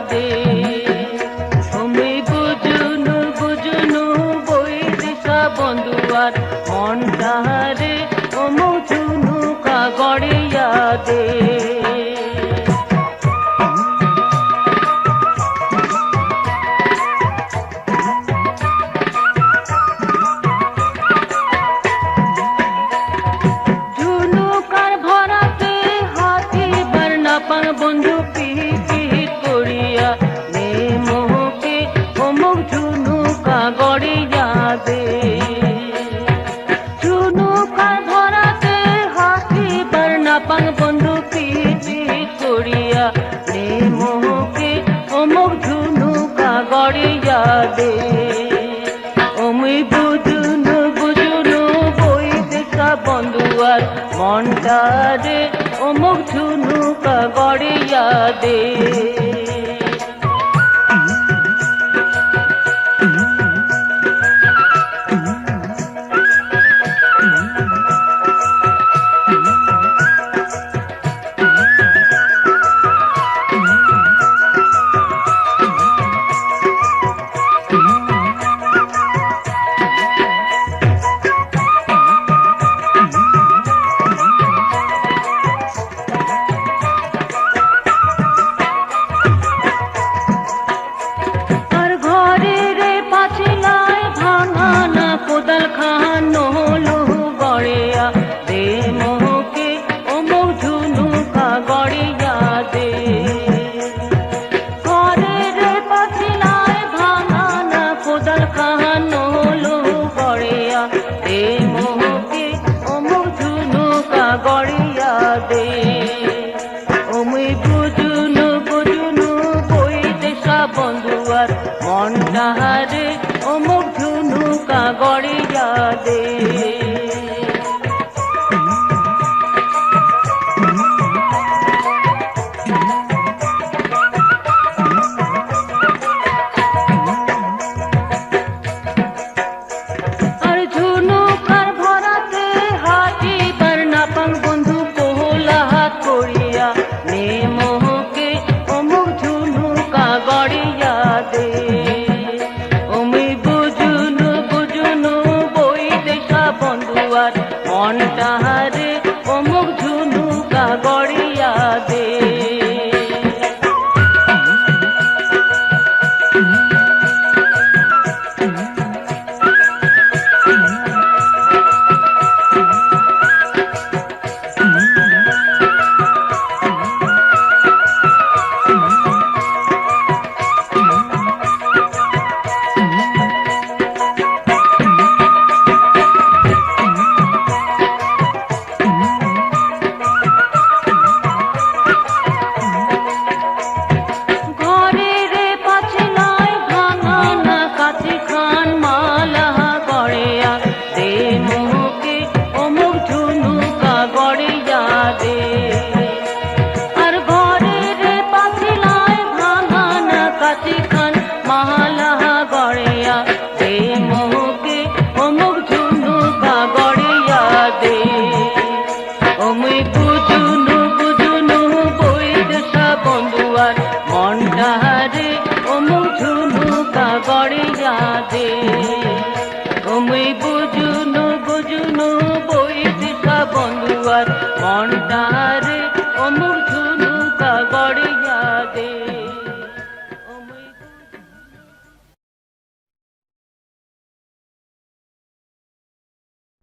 কাঁদে তুমি বুঝুনু বুঝুনু বই দিশা বন্ধুয়ার মন তাহারে ও মুঝুনু কাগড়িয়া দে। বন্ধু গড়িয়া দে অমুই বুঝুন বুঝুনু বই দেখা বন্ধুয়ার মনটারে অমুক ঝুনুকা গড়িয়া দে। বন্ধুয়ার মনটা হারে অমুক ঝুনুকা গড়িয়া দে বন্ধু কোহলা করিয়া নে বন্ধুয়ার মনটা হারে হাতি খান মহালাহা দে মোহকে অমুক ঝুনুকা গড়েয়া দে। অমুই বুঝুনু বুজুনু বৈদ বন্ধুয়ার মনটা রে অমুক ঝুনুকা গড়েয়া দে। অমুই বুঝুনু বুঝুনু বৈদ বন্ধুয়ার মনটা রে অমুক ঝুনুকা গড়েয়া